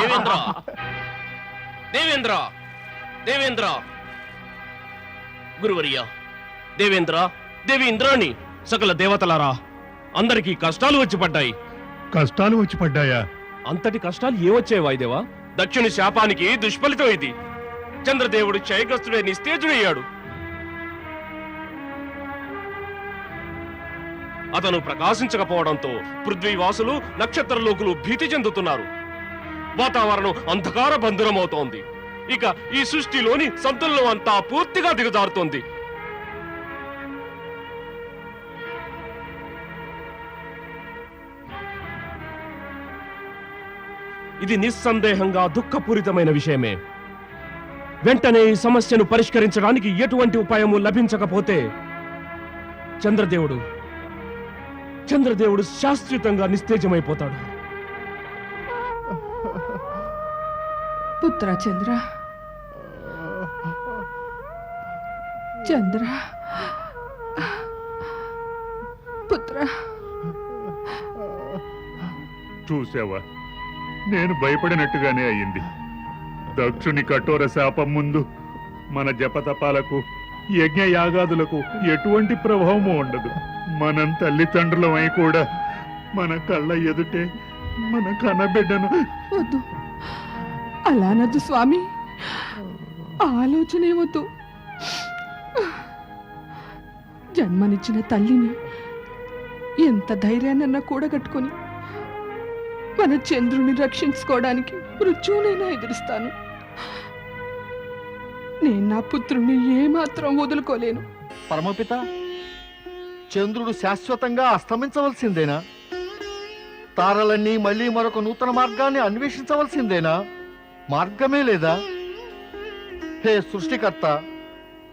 దేవేంద్ర. దేవేంద్ర. దేవేంద్ర. గురువర్య దేవేంద్ర దేవి ఇంద్రాణి సకల దేవతలారా అందరికీ కష్టాలు వచ్చి పడ్డాయి. కష్టాలు వచ్చి పడ్డాయా? అంతటి కష్టాలు ఏమొచ్చాయి వాయుదేవా? దక్షిణ శాపానికి దుష్ఫలితం ఇది. చంద్రదేవుడు క్షయగ్రస్తుడే నిస్తేజుడయ్యాడు. అతను ప్రకాశించకపోవడంతో పృథ్వీవాసులు నక్షత్రలోకులు భీతి చెందుతున్నారు. వాతావరణం అంధకార బంధురమవుతోంది ఇక ఈ సృష్టిలోని సంతులనం అంతా పూర్తిగా దిగజారుతోంది. ఇది నిస్సందేహంగా దుఃఖపూరితమైన విషయమే. వెంటనే ఈ సమస్యను పరిష్కరించడానికి ఎటువంటి ఉపాయము లభించకపోతే చంద్రదేవుడు చంద్రదేవుడు శాశ్వతంగా నిస్తేజమైపోతాడు. పుత్ర చంద్ర. చంద్ర. పుత్ర. చూసావా? నేను భయపడినట్టుగానే అయ్యింది. దక్షుని కఠోర శాపం ముందు మన జపతపాలకు యజ్ఞ యాగాదులకు ఎటువంటి ప్రభావము ఉండదు. మనం తల్లిదండ్రులమై కూడా మన కళ్ళ ఎదుటే మన కనబిడ్డను వద్దు. అలానద్దు స్వామి. ఆలోచనే వద్దు. జన్మనిచ్చిన తల్లిని ఎంత ధైర్యాన్నన్నా కూడగట్టుకొని మన చంద్రుని రక్షించుకోవడానికి మృత్యువునైనా ఎదురుస్తాను. నేను నా పుత్రుణ్ణి ఏమాత్రం వదులుకోలేను. పరమపిత చంద్రుడు శాశ్వతంగా అస్తమించవలసిందేనా? తారలన్నీ మళ్ళీ మరొక నూతన మార్గాన్ని అన్వేషించవలసిందేనా? మార్గమే లేదా? హే సృష్టికర్త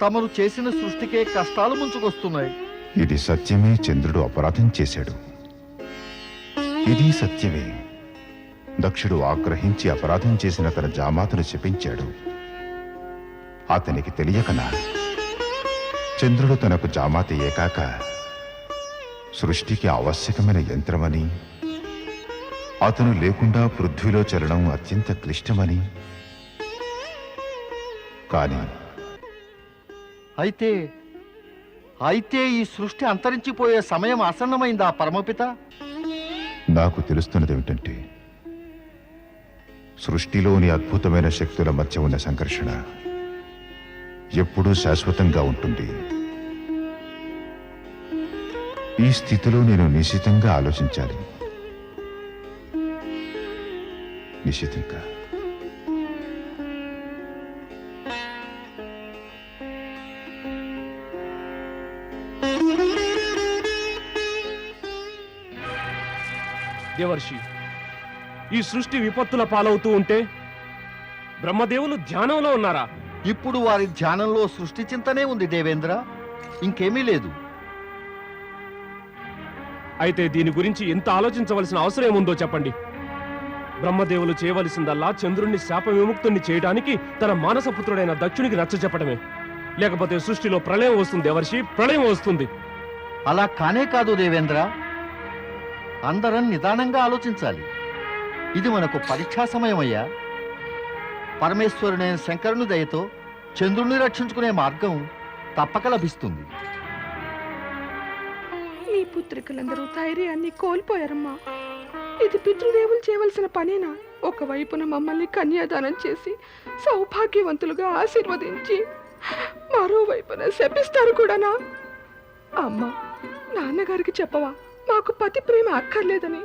తమరు చేసిన సృష్టికే కష్టాలు ముంచుకొస్తున్నాయి. ఇది సత్యమే చంద్రుడు అపరాధం చేశాడు. ఇది సత్యమే. దక్షుడు ఆగ్రహించి అపరాధం చేసిన తన జామాతను శపించాడు. అతనికి తెలియకనా? చంద్రుడు తనకు జామాత ఏకాక సృష్టికి ఆవశ్యకమైన యంత్రమని అతను లేకుండా పృథ్వీలో చలనం అత్యంత క్లిష్టమని. కానీ అయితే అయితే ఈ సృష్టి అంతరించిపోయే సమయం ఆసన్నమైందా పరమపిత? నాకు తెలుస్తున్నదేమిటంటే సృష్టిలోని అద్భుతమైన శక్తుల మధ్య ఉన్న సంఘర్షణ ఎప్పుడూ శాశ్వతంగా ఉంటుంది. ఈ స్థితిలో నేను నిశ్చితంగా ఆలోచించాలి. నిశ్చితంగా. దేవర్షి ఈ సృష్టి విపత్తుల పాలవుతూ ఉంటే బ్రహ్మదేవులు ధ్యానంలో ఉన్నారా? ఇప్పుడు వారి ధ్యానంలో సృష్టి చింతనే ఉంది దేవేంద్ర. ఇంకేమీ లేదు. అయితే దీని గురించి ఎంత ఆలోచించవలసిన అవసరం ఏముందో చెప్పండి. బ్రహ్మదేవులు చేయవలసిందల్లా చంద్రుణ్ణి శాప విముక్తుణ్ణి చేయడానికి తన మానసపుత్రుడైన దక్షునికి నచ్చ చెప్పడమే. లేకపోతే సృష్టిలో ప్రళయం వస్తుంది ఎవర్షి ప్రళయం వస్తుంది. అలా కానే కాదు దేవేంద్ర. అందరం నిదానంగా ఆలోచించాలి. ఇది మనకు పరీక్షా సమయమయ్యా. పరమేశ్వరుడైన శంకరుని దయతో చంద్రుణ్ణి రక్షించుకునే మార్గం తప్పక లభిస్తుంది. పుత్రికలందరూ ధైర్యాన్ని కోల్పోయారమ్మా. ఇది పితృదేవులు చేయవలసిన పనేనా? ఒకవైపున మమ్మల్ని కన్యాదానం చేసి సౌభాగ్యవంతులుగా ఆశీర్వదించి మరోవైపున శపిస్తారు కూడానా? అమ్మా నాన్నగారికి చెప్పవా మాకు పతి ప్రేమ అక్కర్లేదని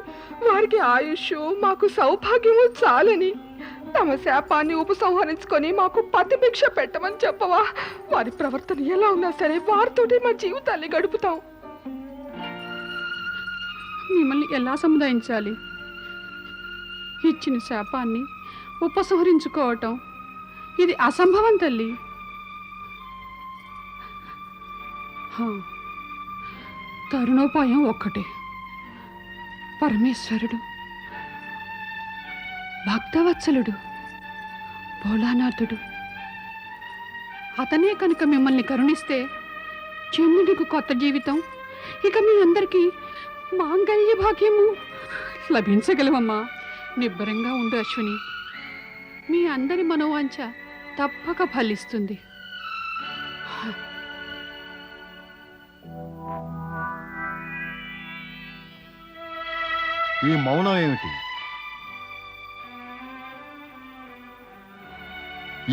వారికి ఆయుష్ మాకు సౌభాగ్యము చాలని. తమ శాపాన్ని ఉపసంహరించుకొని మాకు పతి భిక్ష పెట్టమని చెప్పవా? వారి ప్రవర్తన ఎలా ఉన్నా సరే వారితోటి మా జీవితాన్ని గడుపుతాం. మిమ్మల్ని ఎలా సముదాయించాలి? ఇచ్చిన శాపాన్ని ఉపసంహరించుకోవటం. ఇది అసంభవం తల్లి. హా, తరుణోపాయం ఒక్కటే. పరమేశ్వరుడు భక్తవత్సలుడు భోలానాథుడు. అతనే కనుక మిమ్మల్ని కరుణిస్తే చెమ్ముడికి కొత్త జీవితం ఇక మీ అందరికీ మాంగళ్య భాగ్యము. లభించగలవమ్మా. నిబ్బరంగా ఉండు అశ్విని. మీ అందరి మనోవాంఛ తప్పక ఫలిస్తుంది. ఈ మౌనం ఏమిటి?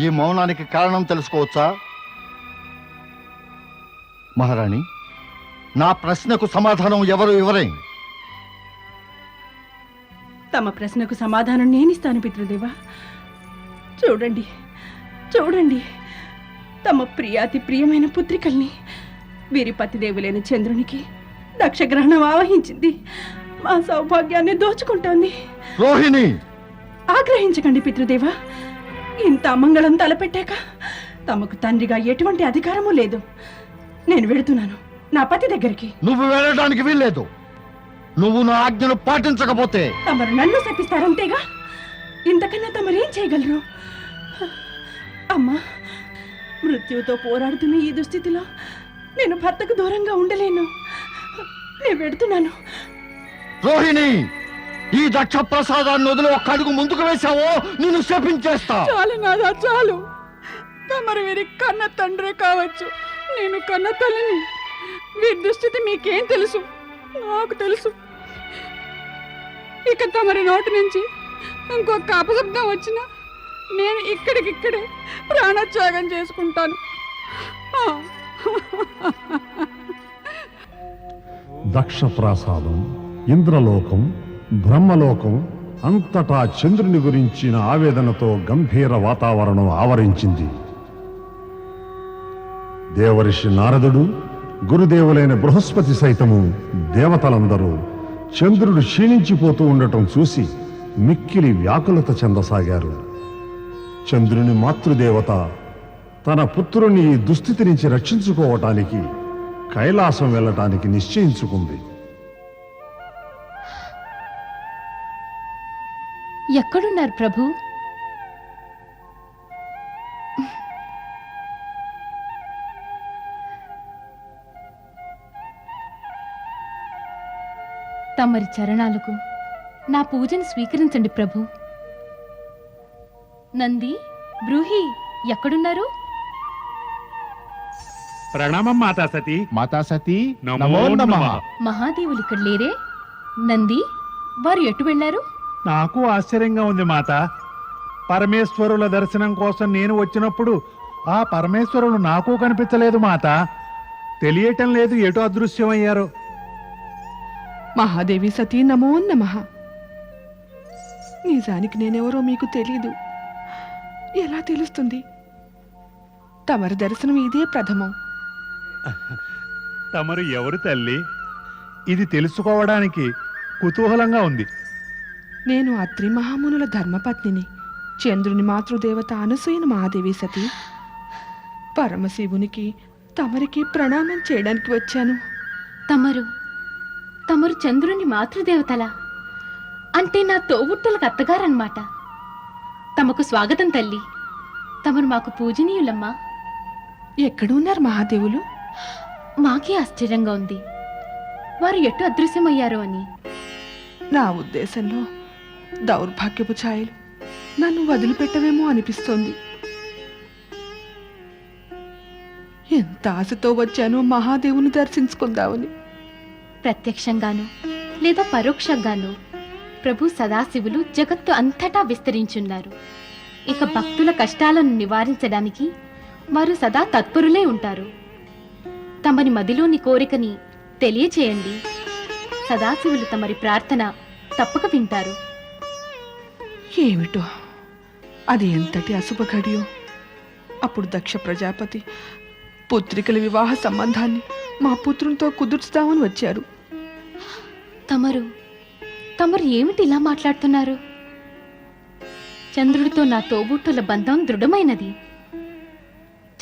ఈ మౌనానికి కారణం తెలుసుకోవచ్చా? మహారాణి నా ప్రశ్నకు సమాధానం ఎవరు ఎవరే తమ ప్రశ్నకు సమాధానం నేనిస్తాను పితృదేవా. చూడండి చూడండి. తమ ప్రియాతి ప్రియమైన పుత్రికల్ని వీరి పతిదేవులైన చంద్రునికి దక్షగ్రహణం ఆవహించింది. మా సౌభాగ్యాన్ని దోచుకుంటోంది. రోహిణి! ఆగ్రహించకండి పితృదేవా. ఇంత అమంగళం తలపెట్టాక తమకు తండ్రిగా ఎటువంటి అధికారము లేదు. నేను వెళుతున్నాను. నా పతి దగ్గరికి. నువ్వు వెళ్ళడానికి వీల్లేదు. నువ్వు నా ఆజ్ఞను పాటించకపోతే తమరు నన్ను శపిస్తారంతేగా ఇంతకన్నా తమరేం చేయగలరు? అమ్మా మృత్యువుతో పోరాడుతున్న ఈ దుస్థితిలో నేను భర్తకు దూరంగా ఉండలేను. నేను పెడుతున్నాను రోహిణి ఈ దక్ష ప్రసాదాన్ని వదిలి ఒక్క అడుగు ముందుకు వేశావో నిన్ను శపించేస్తా. చాలు నాదా చాలు. తమరు వీరి కన్న తండ్రే కావచ్చు. నేను కన్న తల్లిని. వీరి దుస్థితి మీకేం తెలుసు? నాకు తెలుసు. ఇక తమరి నోటి నుంచి ఇంకొక అపశబ్దం వచ్చినా నేను ఇక్కడికిక్కడే ప్రాణత్యాగం చేసుకుంటాను. దక్ష ప్రసాదం ఇంద్రలోకం బ్రహ్మలోకం అంతటా చంద్రుని గురించిన ఆవేదనతో గంభీర వాతావరణం ఆవరించింది. దేవరిషి నారదుడు గురుదేవులైన బృహస్పతి సైతము దేవతలందరూ చంద్రుడు క్షీణించిపోతూ ఉండటం చూసి మిక్కిలి వ్యాకులత చెందసాగారు. చంద్రుని మాతృదేవత తన పుత్రుని ఈ దుస్థితి నుంచి రక్షించుకోవటానికి కైలాసం వెళ్ళటానికి నిశ్చయించుకుంది. ఎక్కడున్నారు ప్రభు? తమరి చరణాలకు నా పూజను స్వీకరించండి ప్రభు. నంది బ్రూహి ఎక్కడున్నారు? ప్రణామం మాతా సతీ. మాతా సతీ నమో నమః మహాదేవులు ఇక్కడ లేరే? నంది వారు ఎటు వెళ్ళారు? నాకు ఆశ్చర్యంగా ఉంది మాత. పరమేశ్వరుల దర్శనం కోసం నేను వచ్చినప్పుడు ఆ పరమేశ్వరులు నాకు కనిపించలేదు మాత. తెలియటం లేదు ఎటు అదృశ్యమయ్యారో. మహాదేవి సతీ నమో నమ. నిజానికి నేనెవరో మీకు తెలీదు. ఎలా తెలుస్తుంది? తమరి దర్శనం ఇదే ప్రథమం. తమరు ఎవరు తల్లి? ఇది తెలుసుకోవడానికి కుతూహలంగా ఉంది. నేను అత్రి మహామునుల ధర్మపత్నిని చంద్రుని మాతృదేవత అనసూయన మహాదేవి సతీ. పరమశివునికి తమరికి ప్రణామం చేయడానికి వచ్చాను. తమరు తమరు చంద్రుని మాతృదేవతలా. అంటే నా తోబుట్టులకు అత్తగారన్నమాట. తమకు స్వాగతం తల్లి. తమరు మాకు పూజనీయులమ్మా. ఎక్కడున్నారు మహాదేవులు? మాకే ఆశ్చర్యంగా ఉంది. వారు ఎటు అదృశ్యమయ్యారో అని. నా ఉద్దేశంలో దౌర్భాగ్యపు ఛాయలు నన్ను వదిలిపెట్టవేమో అనిపిస్తోంది. ఎంత ఆశతో వచ్చానో మహాదేవుని దర్శించుకుందామని. ప్రత్యక్షంగాను లేదా పరోక్షంగాను ప్రభు సదాశివులు జగత్తు అంతటా విస్తరించున్నారు. ఇక భక్తుల కష్టాలను నివారించడానికి వారు సదా తత్పరులే ఉంటారు. తమరి మదిలోని కోరికని తెలియచేయండి. సదాశివులు తమరి ప్రార్థన తప్పక వింటారు. ఏమిటో? అది ఎంతటి అశుభఘడియో అప్పుడు దక్ష ప్రజాపతి పుత్రికల వివాహ సంబంధాన్ని మా పుత్రునితో కుదుర్చుతామని వచ్చారు. తమరు తమరు ఏమిటి ఇలా మాట్లాడుతున్నారు? చంద్రుడితో నా తోబుట్టుల బంధం దృఢమైనది.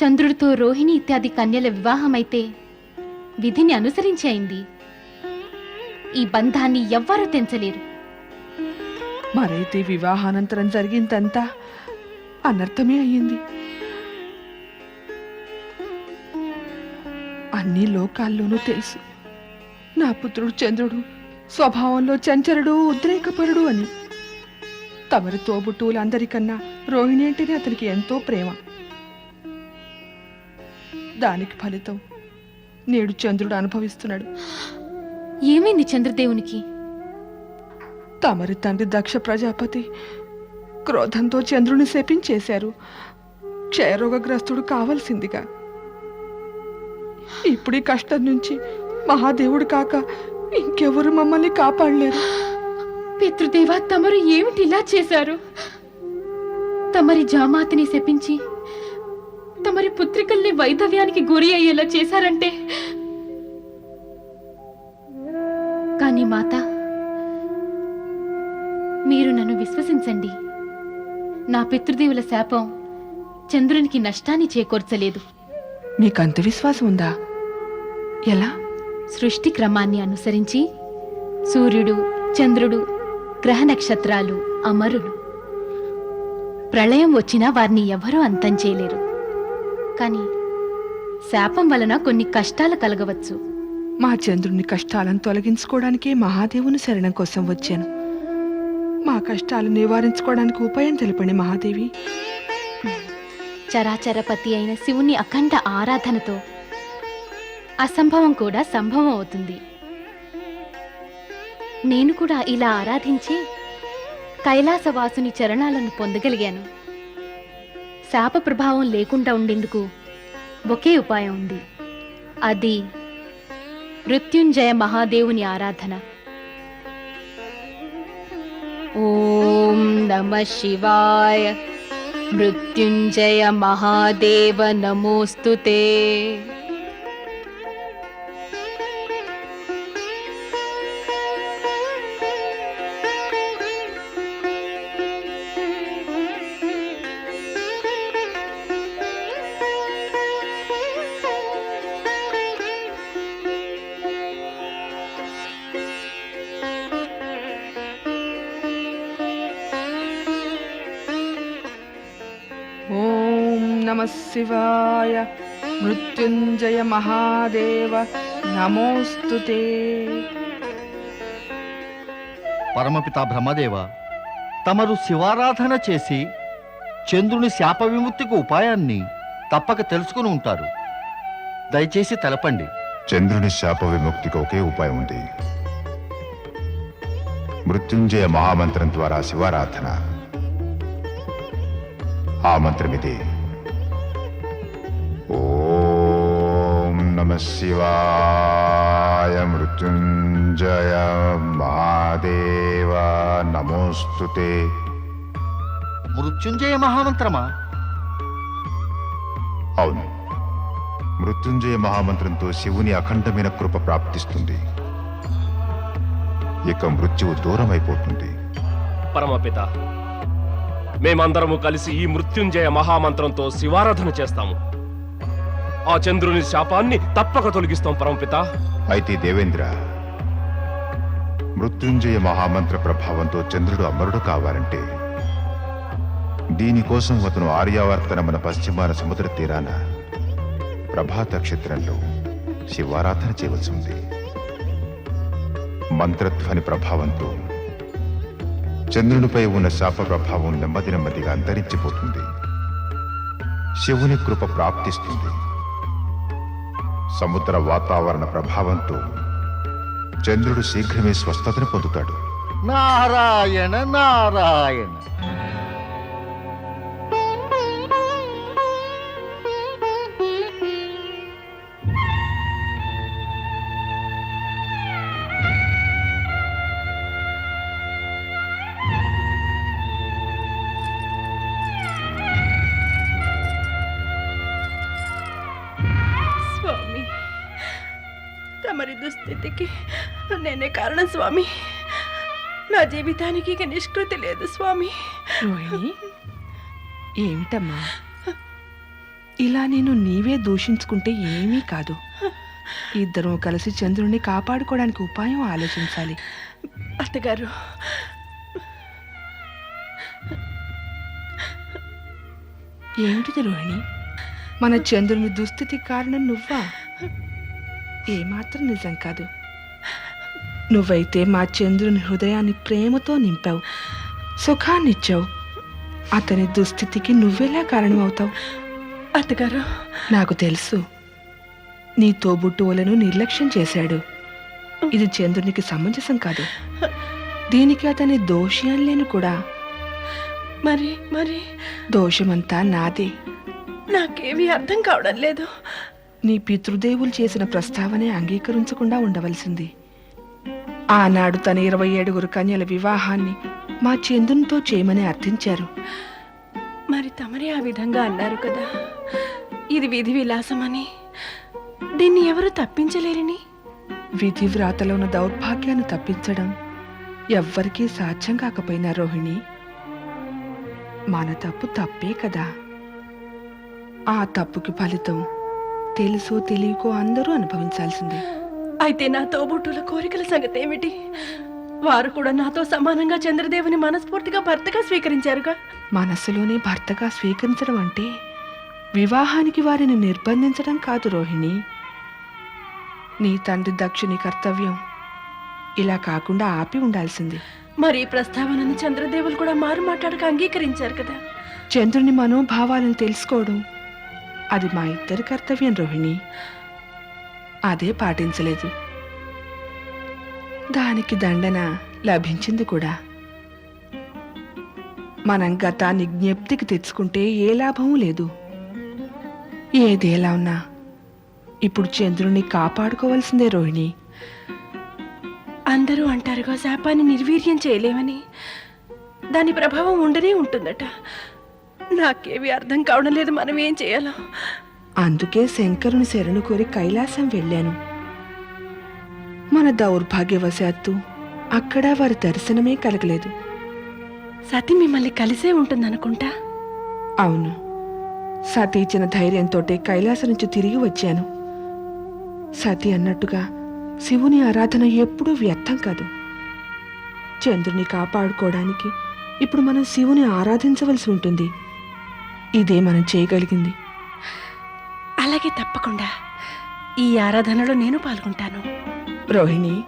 చంద్రుడితో రోహిణి ఇత్యాది కన్యల వివాహమైతే విధిని అనుసరించి అయింది. ఈ బంధాన్ని ఎవ్వరూ తెంచలేరు. మరైతే వివాహానంతరం జరిగిందంతా అనర్థమే అయ్యింది. అన్ని లోకాల్లోనూ తెలుసు. నా పుత్రుడు చంద్రుడు స్వభావంలో చంచలుడు ఉద్రేకపరుడు అని. తమరి తోబుట్టువులందరికన్నా రోహిణి అంటేనే అతనికి ఎంతో ప్రేమ. దానికి ఫలితం నేడు చంద్రుడు అనుభవిస్తున్నాడు. ఏమైంది చంద్రదేవునికి? తమరి తండ్రి దక్ష ప్రజాపతి క్రోధంతో చంద్రుని శపించేశారు. క్షయరోగగ్రస్తుడు కావలసిందిగా. ఇప్పుడు ఈ కష్టం నుంచి మహాదేవుడు కాక ఇంకెవరు మమ్మల్ని కాపాడలేరు. పితృదేవా తమరు ఏమిటి ఇలా చేశారు? తమరి జామాతిని శపించి తమరి పుత్రికల్ని వైధవ్యానికి గురి అయ్యేలా చేశారంటే. కానీ మాత మీరు నన్ను విశ్వసించండి. నా పితృదేవుల శాపం చంద్రునికి నష్టాన్ని చేకూర్చలేదు. మీకంత విశ్వాసం ఉందా ఎలా? సృష్టి క్రమాన్ని అనుసరించి సూర్యుడు చంద్రుడు గ్రహ నక్షత్రాలు అమరులు. ప్రళయం వచ్చినా వారిని ఎవరూ అంతం చేయలేరు. కానీ శాపం వలన కొన్ని కష్టాలు కలగవచ్చు. మా చంద్రుని కష్టాలను తొలగించుకోవడానికే మహాదేవుని శరణం కోసం వచ్చాను. మా కష్టాలు నివారించుకోవడానికి ఉపాయం తెలపండి మహాదేవి. చరాచరపతి అయిన శివుని అఖండ ఆరాధనతో అసంభవం కూడా సంభవం అవుతుంది. నేను కూడా ఇలా ఆరాధించి కైలాసవాసుని చరణాలను పొందగలిగాను. శాప ప్రభావం లేకుండా ఉండేందుకు ఒకే ఉపాయం ఉంది. అది మృత్యుంజయ మహాదేవుని ఆరాధన. ఓం నమ శివాయ. మృత్యుంజయ మహాదేవ నమోస్తుతే. శివాయ మృత్యుంజయ మహాదేవ నమోస్తుతే పరమపిత బ్రహ్మదేవ తమరు శివారాధన చేసి చంద్రుని శాప విముక్తికి ఉపాయాన్ని తప్పక తెలుసుకుని ఉంటారు. దయచేసి తెలపండి. చంద్రుని శాప విముక్తికి ఒకే ఉపాయం ఉంది. మృత్యుంజయ మహామంత్రం ద్వారా శివారాధన. ఆ మంత్రం ఇదే. శివాయ మృత్యుంజయ మహాదేవ నమోస్తుతే మృత్యుంజయ మహామంత్రమా అవును. మృత్యుంజయ మహామంత్రంతో శివుని అఖండమైన కృప ప్రాప్తిస్తుంది. ఇక మృత్యువు దూరం అయిపోతుంది పరమపిత మేమందరము కలిసి ఈ మృత్యుంజయ మహామంత్రంతో శివారాధన చేస్తాము. ఆ చంద్రుని శాపాన్ని తప్పక తొలగిస్తాం పరమపిత అయితే దేవేంద్ర మృత్యుంజయ మహామంత్ర ప్రభావంతో చంద్రుడు అమరుడు కావాలంటే దీనికోసం అతను ఆర్యావర్తనమున పశ్చిమాన సముద్ర తీరాన ప్రభాత క్షేత్రంలో శివారాధన చేయవలసి ఉంది. మంత్రధ్వని ప్రభావంతో చంద్రునిపై ఉన్న శాప ప్రభావం నెమ్మది నెమ్మదిగా అంతరించిపోతుంది. శివుని కృప ప్రాప్తిస్తుంది. సముద్ర వాతావరణ ప్రభావంతో చంద్రుడు శీఘ్రమే స్వస్థతను పొందుతాడు. నారాయణ నారాయణ. దుస్థితికి నేనే కారణం స్వామి. నా జీవితానికి ఇక నిష్కృతి లేదు స్వామి. రోహిణి ఏమిటమ్మా? ఇలా నేను నీవే దూషించుకుంటే ఏమీ కాదు. ఇద్దరం కలిసి చంద్రుణ్ణి కాపాడుకోవడానికి ఉపాయం ఆలోచించాలి. అత్తగారు ఏమిటిది రోహిణి? మన చంద్రుని దుస్థితి కారణం నువ్వా? ఏమాత్రం నిజం కాదు. నువ్వైతే మా చంద్రుని హృదయాన్ని ప్రేమతో నింపావు. సుఖాన్నిచ్చావు అతని దుస్థితికి నువ్వెలా కారణమవుతావు? అత్తగారు. నాకు తెలుసు. నీ తోబుట్టువులను నిర్లక్ష్యం చేశాడు. ఇది చంద్రునికి సమంజసం కాదు. దీనికి అతని దోషి అనలేను కూడా. మరి మరి. దోషమంతా నాదే. నాకేమీ అర్థం కావడం లేదు. నీ పితృదేవులు చేసిన ప్రస్తావనే అంగీకరించకుండా ఉండవలసింది. ఆనాడు తన ఇరవై ఏడుగురు కన్యల వివాహాన్ని మా చంద్రునితో చేయమని అర్థించారు. మరి తమరే ఆ విధంగా అన్నారు కదా? ఇది విధి విలాసమని. దీన్ని ఎవరు తప్పించలేరని? విధి వ్రాతలో ఉన్న దౌర్భాగ్యాన్ని తప్పించడం ఎవ్వరికీ సాధ్యం కాకపోయినా రోహిణి మన తప్పు తప్పే కదా? ఆ తప్పుకి ఫలితం తెలుసో తెలియకో అందరూ అనుభవించాల్సిందే. అయితే నా తోబుట్టుల కోరికల సంగతి ఏమిటి వారు కూడా నాతో సమానంగా చంద్రదేవుని మనస్ఫూర్తిగా భర్తగా స్వీకరించారుగా. మనస్సులోనే భర్తగా స్వీకరించడం అంటే వివాహానికి వారిని నిర్బంధించడం కాదు రోహిణి. నీ తండ్రి దక్షుని కర్తవ్యం ఇలా కాకుండా ఆపి ఉండాల్సింది. మరి ఈ ప్రస్తావనను చంద్రదేవులు కూడా మారు మాట్లాడక అంగీకరించారు కదా. చంద్రుని మనోభావాలను తెలుసుకోవడం అది మా ఇద్దరి కర్తవ్యం రోహిణి. అదే పాటించలేదు. దానికి దండన లభించింది కూడా. మనం గతాన్ని జ్ఞప్తికి తెచ్చుకుంటే ఏ లాభం లేదు. ఏదేలా ఉన్నా ఇప్పుడు చంద్రుణ్ణి కాపాడుకోవాల్సిందే రోహిణి. అందరూ అంటారుగా శాపాన్ని నిర్వీర్యం చేయలేమని. దాని ప్రభావం ఉండనే ఉంటుందట. నాకేవి అర్థం కావడం లేదు. మనం ఏం చేయాలో? అందుకే శంకరుని శరణు కోరి కైలాసం వెళ్ళాను. మన దౌర్భాగ్యవశాత్తు అక్కడ వారి దర్శనమే కలగలేదు. సతి మిమ్మల్ని కలిసే ఉంటుందనుకుంటా? అవును. సతీ ఇచ్చిన ధైర్యంతో కైలాసం నుంచి తిరిగి వచ్చాను. సతి అన్నట్టుగా శివుని ఆరాధన ఎప్పుడూ వ్యర్థం కాదు. చంద్రుని కాపాడుకోవడానికి ఇప్పుడు మనం శివుని ఆరాధించవలసి ఉంటుంది. ఇదే మనం చేయగలిగింది. అలాగే తప్పకుండా. ఈ ఆరాధనలో నేను పాల్గొంటాను. రోహిణి.